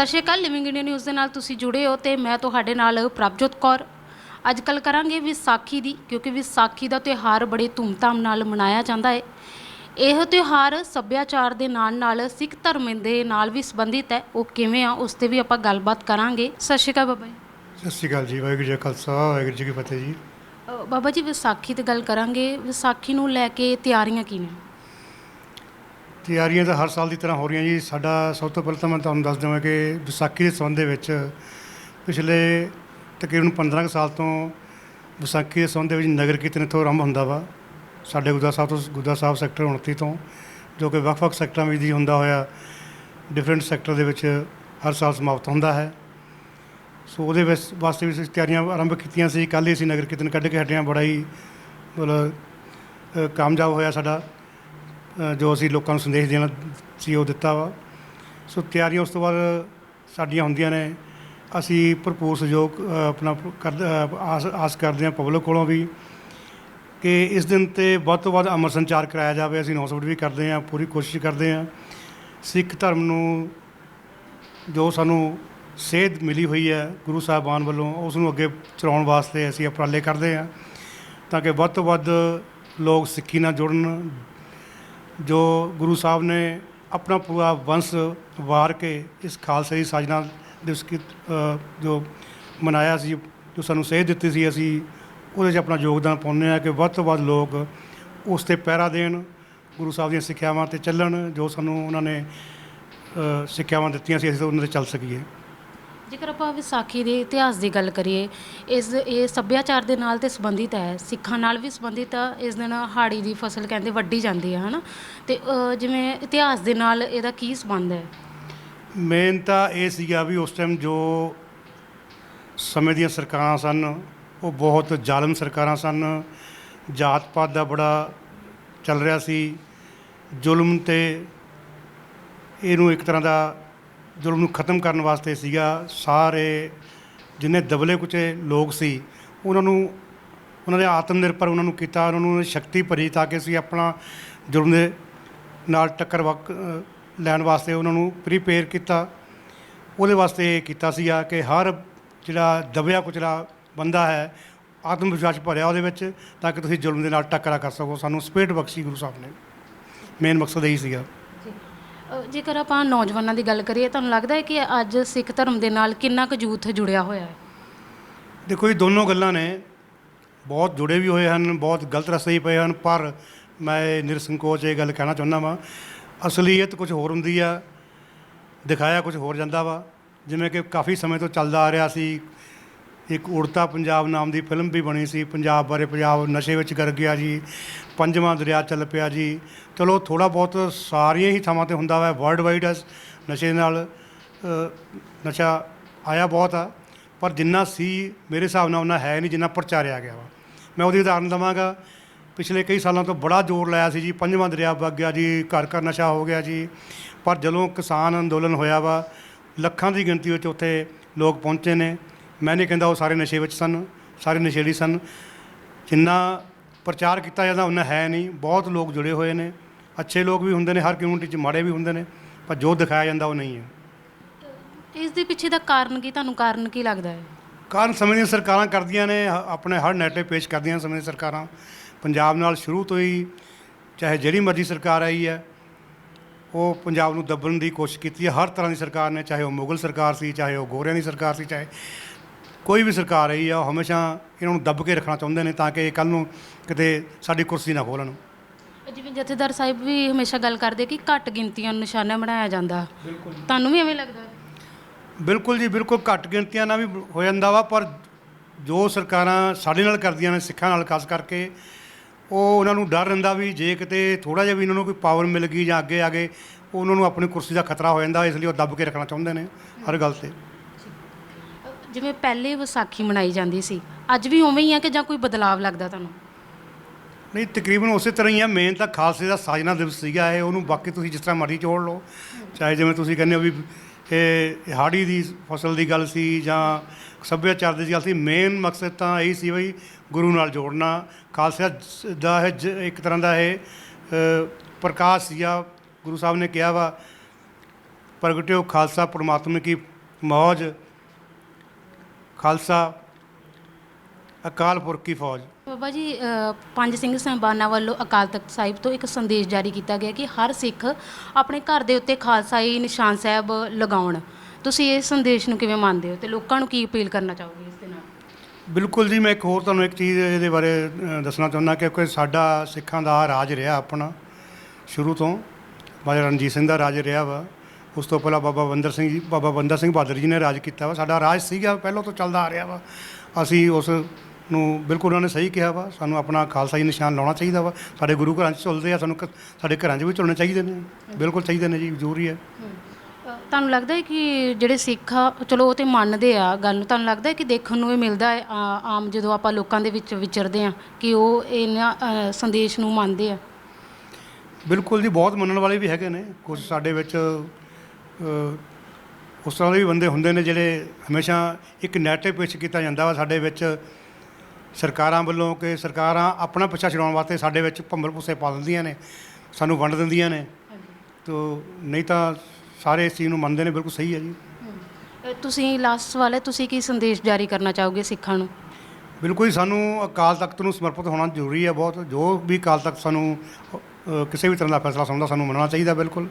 ਸਤਿ ਸ਼੍ਰੀ ਅਕਾਲ ਲਿਵਿੰਗ ਇੰਡੀਆ ਨਿਊਜ਼ ਦੇ ਨਾਲ ਤੁਸੀਂ ਜੁੜੇ ਹੋ ਤੇ ਮੈਂ ਤੁਹਾਡੇ ਨਾਲ ਪ੍ਰਭਜੋਤ ਕੌਰ। ਅੱਜ ਕੱਲ ਕਰਾਂਗੇ ਵਿਸਾਖੀ ਦੀ ਕਿਉਂਕਿ ਵਿਸਾਖੀ ਦਾ ਤਿਉਹਾਰ ਬੜੇ ਧੂਮਧਾਮ ਨਾਲ ਮਨਾਇਆ ਜਾਂਦਾ ਹੈ ਇਹ ਤਿਉਹਾਰ ਸੱਭਿਆਚਾਰ ਦੇ ਨਾਲ ਨਾਲ ਸਿੱਖ ਧਰਮ ਦੇ ਨਾਲ ਵੀ ਸੰਬੰਧਿਤ ਹੈ। ਉਹ ਕਿਵੇਂ ਆ ਉਸ ਤੇ ਵੀ ਆਪਾਂ ਗੱਲਬਾਤ ਕਰਾਂਗੇ। ਸਤਿ ਸ਼੍ਰੀ ਅਕਾਲ ਬਾਬਾ ਜੀ। ਸਤਿ ਸ਼੍ਰੀ ਅਕਾਲ ਜੀ ਵਾਹਿਗੁਰੂ ਜੀ ਕਾ ਖਾਲਸਾ ਵਾਹਿਗੁਰੂ ਜੀ ਕੀ ਫਤਿਹ ਜੀ। ਅ, ਬਾਬਾ ਜੀ ਵਿਸਾਖੀ ਤੇ ਗੱਲ ਕਰਾਂਗੇ। ਵਿਸਾਖੀ ਨੂੰ ਲੈ ਕੇ ਤਿਆਰੀਆਂ ਕੀ ਨੇ ਤਿਆਰੀਆਂ ਤਾਂ ਹਰ ਸਾਲ ਦੀ ਤਰ੍ਹਾਂ ਹੋ ਰਹੀਆਂ ਜੀ। ਸਾਡਾ ਸਭ ਤੋਂ ਪਹਿਲਾਂ ਤਾਂ ਮੈਂ ਤੁਹਾਨੂੰ ਦੱਸ ਦੇਵਾਂ ਕਿ ਵਿਸਾਖੀ ਦੇ ਸੰਬੰਧ ਦੇ ਵਿੱਚ ਪਿਛਲੇ ਤਕਰੀਬਨ 15 ਕੁ ਸਾਲ ਤੋਂ ਵਿਸਾਖੀ ਦੇ ਸੰਬੰਧ ਦੇ ਵਿੱਚ ਨਗਰ ਕੀਰਤਨ ਇੱਥੋਂ ਆਰੰਭ ਹੁੰਦਾ ਵਾ। ਸਾਡੇ ਗੁਰਦਾ ਸਾਹਿਬ ਤੋਂ ਗੁਰਦਾ ਸਾਹਿਬ ਸੈਕਟਰ 29 ਤੋਂ, ਜੋ ਕਿ ਵੱਖ-ਵੱਖ ਸੈਕਟਰਾਂ ਵਿੱਚ ਦੀ ਹੁੰਦਾ ਹੋਇਆ ਡਿਫਰੈਂਟ ਸੈਕਟਰ ਦੇ ਵਿੱਚ ਹਰ ਸਾਲ ਸਮਾਪਤ ਹੁੰਦਾ ਹੈ। ਸੋ ਉਹਦੇ ਵਿੱਚ, ਵਾਸਤੇ ਵੀ ਤਿਆਰੀਆਂ ਆਰੰਭ ਕੀਤੀਆਂ ਸੀ। ਕੱਲ੍ਹ ਹੀ ਅਸੀਂ ਨਗਰ ਕੀਰਤਨ ਕੱਢ ਕੇ ਹਟਿਆ ਬੜਾ ਹੀ ਮਤਲਬ ਕਾਮਯਾਬ ਹੋਇਆ ਸਾਡਾ। ਜੋ ਅਸੀਂ ਲੋਕਾਂ ਨੂੰ ਸੰਦੇਸ਼ ਦੇਣਾ ਸੀ ਉਹ ਦਿੱਤਾ ਵਾ। ਸੋ ਤਿਆਰੀਆਂ ਉਸ ਤੋਂ ਬਾਅਦ ਸਾਡੀਆਂ ਹੁੰਦੀਆਂ ਨੇ। ਅਸੀਂ ਭਰਪੂਰ ਸਹਿਯੋਗ ਆਪਣਾ ਆਸ ਆਸ ਕਰਦੇ ਹਾਂ ਪਬਲਿਕ ਕੋਲੋਂ ਵੀ ਕਿ ਇਸ ਦਿਨ ਤੇ ਵੱਧ ਤੋਂ ਵੱਧ ਅਮਰ ਸੰਚਾਰ ਕਰਾਇਆ ਜਾਵੇ। ਅਸੀਂ ਅਨਾਉਂਸਮੈਂਟ ਵੀ ਕਰਦੇ ਹਾਂ, ਪੂਰੀ ਕੋਸ਼ਿਸ਼ ਕਰਦੇ ਹਾਂ। ਸਿੱਖ ਧਰਮ ਨੂੰ ਜੋ ਸਾਨੂੰ ਸੇਧ ਮਿਲੀ ਹੋਈ ਹੈ ਗੁਰੂ ਸਾਹਿਬਾਨ ਵੱਲੋਂ ਉਸ ਨੂੰ ਅੱਗੇ ਚਲਾਉਣ ਵਾਸਤੇ ਅਸੀਂ ਉਪਰਾਲੇ ਕਰਦੇ ਹਾਂ ਤਾਂ ਕਿ ਵੱਧ ਤੋਂ ਵੱਧ ਲੋਕ ਸਿੱਖੀ ਨਾਲ ਜੁੜਨ ਜੋ ਗੁਰੂ ਸਾਹਿਬ ਨੇ ਆਪਣਾ ਪੂਰਾ ਵੰਸ਼ ਵਾਰ ਕੇ ਇਸ ਖਾਲਸੇ ਦੀ ਸਾਜਨਾ ਦਿਵਸ ਕੀ ਜੋ ਮਨਾਇਆ ਸੀ, ਜੋ ਸਾਨੂੰ ਸੇਧ ਦਿੱਤੀ ਸੀ, ਅਸੀਂ ਉਹਦੇ 'ਚ ਆਪਣਾ ਯੋਗਦਾਨ ਪਾਉਂਦੇ ਹਾਂ ਕਿ ਵੱਧ ਤੋਂ ਵੱਧ ਲੋਕ ਉਸ ਤੇ ਪਹਿਰਾ ਦੇਣ, ਗੁਰੂ ਸਾਹਿਬ ਦੀਆਂ ਸਿੱਖਿਆਵਾਂ ਤੇ ਚੱਲਣ, ਜੋ ਸਾਨੂੰ ਉਹਨਾਂ ਨੇ ਸਿੱਖਿਆਵਾਂ ਦਿੱਤੀਆਂ ਸੀ, ਅਸੀਂ ਉਹਨਾਂ ਤੇ ਚੱਲ ਸਕੀਏ। ਜੇਕਰ ਆਪਾਂ ਵਿਸਾਖੀ ਦੇ ਇਤਿਹਾਸ ਦੀ ਗੱਲ ਕਰੀਏ ਇਸ ਇਹ ਸੱਭਿਆਚਾਰ ਦੇ ਨਾਲ ਤੇ ਸੰਬੰਧਿਤ ਹੈ। ਸਿੱਖਾਂ ਨਾਲ ਵੀ ਸੰਬੰਧਿਤ ਆ। ਇਸ ਦਿਨ ਹਾੜੀ ਦੀ ਫਸਲ ਕਹਿੰਦੇ ਵੱਢੀ ਜਾਂਦੀ ਹੈ ਹਨਾ? ਤੇ ਅ, ਜਿਵੇਂ ਇਤਿਹਾਸ ਦੇ ਨਾਲ ਇਹਦਾ ਕੀ ਸੰਬੰਧ ਹੈ? ਮੇਨ ਤਾਂ ਇਹ ਸੀਗਾ ਵੀ ਉਸ ਟਾਈਮ ਜੋ ਸਮੇਂ ਦੀਆਂ ਸਰਕਾਰਾਂ ਸਨ ਉਹ ਬਹੁਤ ਜ਼ਾਲਮ ਸਰਕਾਰਾਂ ਸਨ। ਜਾਤ ਪਾਤ ਦਾ ਬੜਾ ਚੱਲ ਰਿਹਾ ਸੀ। ਜ਼ੁਲਮ ਤੇ ਇਹਨੂੰ ਇੱਕ ਤਰ੍ਹਾਂ ਦਾ ਜ਼ੁਲਮ ਨੂੰ ਖਤਮ ਕਰਨ ਵਾਸਤੇ ਸੀਗਾ, ਸਾਰੇ ਜਿੰਨੇ ਦਬਲੇ ਕੁਚੇ ਲੋਕ ਸੀ, ਉਹਨਾਂ ਨੂੰ, ਉਹਨਾਂ ਦੇ ਆਤਮ ਨਿਰਭਰ ਉਹਨਾਂ ਨੂੰ ਕੀਤਾ, ਉਹਨਾਂ ਨੂੰ ਸ਼ਕਤੀ ਭਰੀ ਤਾਂ ਕਿ ਅਸੀਂ ਆਪਣਾ ਜ਼ੁਲਮ ਦੇ ਨਾਲ ਟੱਕਰ ਵਕ ਲੈਣ ਵਾਸਤੇ ਉਹਨਾਂ ਨੂੰ ਪ੍ਰੀਪੇਅਰ ਕੀਤਾ। ਉਹਦੇ ਵਾਸਤੇ ਇਹ ਕੀਤਾ ਸੀਗਾ ਕਿ ਹਰ ਜਿਹੜਾ ਦਬਿਆ ਕੁਚਲਾ ਬੰਦਾ ਹੈ ਆਤਮ ਵਿਸ਼ਵਾਸ ਭਰਿਆ ਉਹਦੇ ਵਿੱਚ ਤਾਂ ਕਿ ਤੁਸੀਂ ਜ਼ੁਲਮ ਦੇ ਨਾਲ ਟੱਕਰਾ ਕਰ ਸਕੋ। ਸਾਨੂੰ ਸਪੇਟ ਬਖਸ਼ੀ ਗੁਰੂ ਸਾਹਿਬ ਨੇ। ਮੇਨ ਮਕਸਦ ਇਹੀ ਸੀਗਾ। ਅ, ਜੇਕਰ ਆਪਾਂ ਨੌਜਵਾਨਾਂ ਦੀ ਗੱਲ ਕਰੀਏ ਤੁਹਾਨੂੰ ਲੱਗਦਾ ਹੈ ਕਿ ਅੱਜ ਸਿੱਖ ਧਰਮ ਦੇ ਨਾਲ ਕਿੰਨਾ ਕੁ ਯੂਥ ਜੁੜਿਆ ਹੋਇਆ ਹੈ? ਦੇਖੋ ਇਹ ਦੋਨੋਂ ਗੱਲਾਂ ਨੇ ਬਹੁਤ ਜੁੜੇ ਵੀ ਹੋਏ ਹਨ ਬਹੁਤ ਗਲਤ ਰਸਤੇ ਹੀ ਪਏ ਹਨ ਪਰ ਮੈਂ ਨਿਰਸੰਕੋਚ ਇਹ ਗੱਲ ਕਹਿਣਾ ਚਾਹੁੰਦਾ ਵਾਂ ਅਸਲੀਅਤ ਕੁਝ ਹੋਰ ਹੁੰਦੀ ਆ ਦਿਖਾਇਆ ਕੁਝ ਹੋਰ ਜਾਂਦਾ ਵਾ ਜਿਵੇਂ ਕਿ ਕਾਫੀ ਸਮੇਂ ਤੋਂ ਚੱਲਦਾ ਆ ਰਿਹਾ ਸੀ ਇੱਕ ਉੜਤਾ ਪੰਜਾਬ ਨਾਮ ਦੀ ਫਿਲਮ ਵੀ ਬਣੀ ਸੀ। ਪੰਜਾਬ ਬਾਰੇ ਪੰਜਾਬ ਨਸ਼ੇ ਵਿੱਚ ਕਰ ਗਿਆ ਜੀ, ਪੰਜਵਾਂ ਦਰਿਆ ਚੱਲ ਪਿਆ ਜੀ। ਚਲੋ ਥੋੜਾ ਬਹੁਤ ਸਾਰੀਆਂ ਹੀ ਥਾਵਾਂ ਤੇ ਹੁੰਦਾ ਵਾ ਵਰਲਡ ਵਾਈਡ ਨਸ਼ੇ ਨਾਲ ਨਸ਼ਾ ਆਇਆ ਬਹੁਤ ਆ। ਪਰ ਜਿੰਨਾ ਸੀ, ਮੇਰੇ ਹਿਸਾਬ ਨਾਲ ਉਹਨਾਂ ਹੈ ਨਹੀਂ ਜਿੰਨਾ ਪ੍ਰਚਾਰਿਆ ਗਿਆ ਵਾ। ਮੈਂ ਉਹਦੀ ਉਦਾਹਰਨ ਦਵਾਂਗਾ। ਪਿਛਲੇ ਕਈ ਸਾਲਾਂ ਤੋਂ ਬੜਾ ਜ਼ੋਰ ਲਾਇਆ ਸੀ ਜੀ, ਪੰਜਵਾਂ ਦਰਿਆ ਵਗ ਗਿਆ ਜੀ, ਘਰ ਘਰ ਨਸ਼ਾ ਹੋ ਗਿਆ ਜੀ। ਪਰ ਜਦੋਂ ਕਿਸਾਨ ਅੰਦੋਲਨ ਹੋਇਆ ਵਾ, ਲੱਖਾਂ ਦੀ ਗਿਣਤੀ ਵਿੱਚ ਉੱਥੇ ਲੋਕ ਪਹੁੰਚੇ ਨੇ। ਮੈਂ ਨਹੀਂ ਕਹਿੰਦਾ ਉਹ ਸਾਰੇ ਨਸ਼ੇ ਵਿੱਚ ਸਨ ਸਾਰੇ ਨਸ਼ੇੜੀ ਸਨ। ਜਿੰਨਾ ਪ੍ਰਚਾਰ ਕੀਤਾ ਜਾਂਦਾ ਉਹਨਾਂ ਹੈ ਨਹੀਂ। ਬਹੁਤ ਲੋਕ ਜੁੜੇ ਹੋਏ ਨੇ। ਅੱਛੇ ਲੋਕ ਵੀ ਹੁੰਦੇ ਨੇ ਹਰ ਕਮਿਊਨਿਟੀ 'ਚ ਮਾੜੇ ਵੀ ਹੁੰਦੇ ਨੇ ਪਰ ਜੋ ਦਿਖਾਇਆ ਜਾਂਦਾ ਉਹ ਨਹੀਂ ਹੈ। ਇਸ ਦੇ ਪਿੱਛੇ ਦਾ ਕਾਰਨ ਕੀ ਤੁਹਾਨੂੰ ਕਾਰਨ ਕੀ ਲੱਗਦਾ ਹੈ? ਕਾਰਨ ਸਮੇਂ ਦੀਆਂ ਸਰਕਾਰਾਂ ਕਰਦੀਆਂ ਨੇ ਆਪਣੇ ਹਰ ਨੈਟੇ ਪੇਸ਼ ਕਰਦੀਆਂ ਸਮੇਂ ਦੀਆਂ ਸਰਕਾਰਾਂ। ਪੰਜਾਬ ਨਾਲ ਸ਼ੁਰੂ ਤੋਂ ਹੀ ਚਾਹੇ ਜਿਹੜੀ ਮਰਜ਼ੀ ਸਰਕਾਰ ਆਈ ਹੈ ਉਹ ਪੰਜਾਬ ਨੂੰ ਦੱਬਣ ਦੀ ਕੋਸ਼ਿਸ਼ ਕੀਤੀ ਹੈ। ਹਰ ਤਰ੍ਹਾਂ ਦੀ ਸਰਕਾਰ ਨੇ ਚਾਹੇ ਉਹ ਮੁਗਲ ਸਰਕਾਰ ਸੀ ਚਾਹੇ ਉਹ ਗੋਰਿਆਂ ਦੀ ਸਰਕਾਰ ਸੀ ਚਾਹੇ ਕੋਈ ਵੀ ਸਰਕਾਰ ਆਈ ਆ ਉਹ ਹਮੇਸ਼ਾ ਇਹਨਾਂ ਨੂੰ ਦੱਬ ਕੇ ਰੱਖਣਾ ਚਾਹੁੰਦੇ ਨੇ ਤਾਂ ਕਿ ਕੱਲ ਨੂੰ ਕਿਤੇ ਸਾਡੀ ਕੁਰਸੀ ਨਾ ਖੋਲਣ ਜਿਵੇਂ ਜਥੇਦਾਰ ਸਾਹਿਬ ਵੀ ਹਮੇਸ਼ਾ ਗੱਲ ਕਰਦੇ ਕਿ ਘੱਟ ਗਿਣਤੀਆਂ ਨੂੰ ਨਿਸ਼ਾਨਾ ਬਣਾਇਆ ਜਾਂਦਾ। ਤੁਹਾਨੂੰ ਵੀ ਐਵੇਂ ਲੱਗਦਾ? ਬਿਲਕੁਲ ਜੀ ਬਿਲਕੁਲ ਘੱਟ ਗਿਣਤੀਆਂ ਨਾਲ ਵੀ ਹੋ ਜਾਂਦਾ ਵਾ ਪਰ ਜੋ ਸਰਕਾਰਾਂ ਸਾਡੇ ਨਾਲ ਕਰਦੀਆਂ ਨੇ ਸਿੱਖਾਂ ਨਾਲ ਖਾਸ ਕਰਕੇ ਉਹ ਉਹਨਾਂ ਨੂੰ ਡਰ ਰਹਿੰਦਾ ਵੀ ਜੇ ਕਿਤੇ ਥੋੜਾ ਜਿਹਾ ਵੀ ਇਹਨਾਂ ਨੂੰ ਕੋਈ ਪਾਵਰ ਮਿਲ ਗਈ ਜਾਂ ਅੱਗੇ ਆ ਗਏ ਉਹਨਾਂ ਨੂੰ ਆਪਣੀ ਕੁਰਸੀ ਦਾ ਖਤਰਾ ਹੋ ਜਾਂਦਾ ਇਸ ਲਈ ਉਹ ਦੱਬ ਕੇ ਰੱਖਣਾ ਚਾਹੁੰਦੇ ਨੇ ਹਰ ਗੱਲ ਤੇ। ਜਿਵੇਂ ਪਹਿਲੇ ਵਿਸਾਖੀ ਮਨਾਈ ਜਾਂਦੀ ਸੀ, ਅੱਜ ਵੀ ਉਵੇਂ ਹੀ ਆ ਕਿ ਜਾਂ ਕੋਈ ਬਦਲਾਵ ਲੱਗਦਾ ਤੁਹਾਨੂੰ? ਨਹੀਂ, ਤਕਰੀਬਨ ਉਸੇ ਤਰ੍ਹਾਂ ਹੀ ਆ ਮੇਨ ਤਾਂ ਖਾਲਸੇ ਦਾ ਸਾਜਨਾ ਦਿਵਸ ਸੀਗਾ ਇਹ, ਉਹਨੂੰ ਬਾਕੀ ਤੁਸੀਂ ਜਿਸ ਤਰ੍ਹਾਂ ਮਰਜ਼ੀ ਜੋੜ ਲਓ। ਚਾਹੇ ਜਿਵੇਂ ਤੁਸੀਂ ਕਹਿੰਦੇ ਹੋ ਵੀ ਇਹ ਹਾੜੀ ਦੀ ਫਸਲ ਦੀ ਗੱਲ ਸੀ ਜਾਂ ਸੱਭਿਆਚਾਰ ਦੀ ਗੱਲ ਸੀ ਮੇਨ ਮਕਸਦ ਤਾਂ ਇਹੀ ਸੀ ਬਈ ਗੁਰੂ ਨਾਲ ਜੋੜਨਾ। ਖਾਲਸਾ ਦਾ ਇਹ ਜ- ਇੱਕ ਤਰ੍ਹਾਂ ਦਾ ਇਹ ਪ੍ਰਕਾਸ਼ ਸੀਗਾ ਗੁਰੂ ਸਾਹਿਬ ਨੇ ਕਿਹਾ ਵਾ, ਪ੍ਰਗਟਿਓ ਖਾਲਸਾ ਪ੍ਰਮਾਤਮਾ ਕੀ ਮੌਜ। ਖਾਲਸਾ ਅਕਾਲ ਪੁਰਖ ਕੀ ਫੌਜ। ਬਾਬਾ ਜੀ ਅ, ਪੰਜ ਸਿੰਘ ਸਾਹਿਬਾਨਾਂ ਵੱਲੋਂ ਅਕਾਲ ਤਖਤ ਸਾਹਿਬ ਤੋਂ ਇੱਕ ਸੰਦੇਸ਼ ਜਾਰੀ ਕੀਤਾ ਗਿਆ ਕਿ ਹਰ ਸਿੱਖ ਆਪਣੇ ਘਰ ਦੇ ਉੱਤੇ ਖਾਲਸਾਈ ਨਿਸ਼ਾਨ ਸਾਹਿਬ ਲਗਾਉਣ। ਤੁਸੀਂ ਇਸ ਸੰਦੇਸ਼ ਨੂੰ ਕਿਵੇਂ ਮੰਨਦੇ ਹੋ ਤੇ ਲੋਕਾਂ ਨੂੰ ਕੀ ਅਪੀਲ ਕਰਨਾ ਚਾਹੋਗੇ ਇਸ ਦੇ ਨਾਲ? ਬਿਲਕੁਲ ਜੀ ਮੈਂ ਇੱਕ ਹੋਰ ਤੁਹਾਨੂੰ ਇੱਕ ਚੀਜ਼ ਇਹਦੇ ਬਾਰੇ ਅ, ਦੱਸਣਾ ਚਾਹੁੰਦਾ ਕਿ ਕੋਈ ਸਾਡਾ ਸਿੱਖਾਂ ਦਾ ਰਾਜ ਰਿਹਾ ਆਪਣਾ ਸ਼ੁਰੂ ਤੋਂ। ਬਾਬਾ ਰਣਜੀਤ ਸਿੰਘ ਦਾ ਰਾਜ ਰਿਹਾ ਵਾ। ਉਸ ਤੋਂ ਪਹਿਲਾਂ ਬਾਬਾ ਬੰਦਰ ਸਿੰਘ ਜੀ ਬਾਬਾ ਬੰਦਾ ਸਿੰਘ ਬਹਾਦਰ ਜੀ ਨੇ ਰਾਜ ਕੀਤਾ ਵਾ। ਸਾਡਾ ਰਾਜ ਸੀਗਾ ਪਹਿਲਾਂ ਤੋਂ ਚੱਲਦਾ ਆ ਰਿਹਾ ਵਾ। ਅਸੀਂ ਉਸ ਨੂੰ ਬਿਲਕੁਲ ਉਹਨਾਂ ਨੇ ਸਹੀ ਕਿਹਾ ਵਾ। ਸਾਨੂੰ ਆਪਣਾ ਖਾਲਸਾ ਜੀ ਨਿਸ਼ਾਨ ਲਾਉਣਾ ਚਾਹੀਦਾ ਵਾ। ਸਾਡੇ ਗੁਰੂ ਘਰਾਂ 'ਚ ਝੁਲਦੇ ਆ ਸਾਨੂੰ ਕ- ਸਾਡੇ ਘਰਾਂ 'ਚ ਵੀ ਝੁਲਣੇ ਚਾਹੀਦੇ ਨੇ। ਬਿਲਕੁਲ ਚਾਹੀਦੇ ਨੇ ਜੀ ਜ਼ਰੂਰੀ ਹੈ। ਤੁਹਾਨੂੰ ਲੱਗਦਾ ਹੈ ਕਿ ਜਿਹੜੇ ਸਿੱਖ ਆ ਚਲੋ ਉਹ ਤੇ ਮੰਨਦੇ ਆ ਗੱਲ ਨੂੰ। ਤੁਹਾਨੂੰ ਲੱਗਦਾ ਹੈ ਕਿ ਦੇਖਣ ਨੂੰ ਇਹ ਮਿਲਦਾ ਹੈ ਆ- ਆਮ ਜਦੋਂ ਆਪਾਂ ਲੋਕਾਂ ਦੇ ਵਿੱਚ ਵਿਚਰਦੇ ਆ ਕਿ ਉਹ ਇਹਨਾਂ ਅ, ਸੰਦੇਸ਼ ਨੂੰ ਮੰਨਦੇ ਆ? ਬਿਲਕੁਲ ਜੀ ਬਹੁਤ ਮੰਨਣ ਵਾਲੇ ਵੀ ਹੈਗੇ ਨੇ। ਕੁਝ ਸਾਡੇ ਵਿੱਚ ਉਸ ਤਰ੍ਹਾਂ ਦੇ ਵੀ ਬੰਦੇ ਹੁੰਦੇ ਨੇ ਜਿਹੜੇ ਹਮੇਸ਼ਾ ਇੱਕ ਨੈਰੇਟਿਵ ਪੇਸ਼ ਕੀਤਾ ਜਾਂਦਾ ਵਾ ਸਾਡੇ ਵਿੱਚ ਸਰਕਾਰਾਂ ਵੱਲੋਂ ਕਿ ਸਰਕਾਰਾਂ ਆਪਣਾ ਪਿੱਛਾ ਛਡਾਉਣ ਵਾਸਤੇ ਸਾਡੇ ਵਿੱਚ ਭੰਬਲ ਭੁੱਸੇ ਪਾ ਦਿੰਦੀਆਂ ਨੇ ਸਾਨੂੰ ਵੰਡ ਦਿੰਦੀਆਂ ਨੇ। ਤੋ ਨਹੀਂ ਤਾਂ ਸਾਰੇ ਇਸ ਚੀਜ਼ ਨੂੰ ਮੰਨਦੇ ਨੇ ਬਿਲਕੁਲ ਸਹੀ ਹੈ ਜੀ। ਤੁਸੀਂ ਲਾਸਟ ਸਵਾਲ ਹੈ ਤੁਸੀਂ ਕੀ ਸੰਦੇਸ਼ ਜਾਰੀ ਕਰਨਾ ਚਾਹੋਗੇ ਸਿੱਖਾਂ ਨੂੰ? ਬਿਲਕੁਲ ਹੀ ਸਾਨੂੰ ਅਕਾਲ ਤਖਤ ਨੂੰ ਸਮਰਪਿਤ ਹੋਣਾ ਜ਼ਰੂਰੀ ਹੈ ਬਹੁਤ ਜੋ ਵੀ ਅਕਾਲ ਤਖਤ ਸਾਨੂੰ ਕਿਸੇ ਵੀ ਤਰ੍ਹਾਂ ਦਾ ਫੈਸਲਾ ਸਮਝਦਾ ਸਾਨੂੰ ਮੰਨਣਾ ਚਾਹੀਦਾ ਬਿਲਕੁਲ।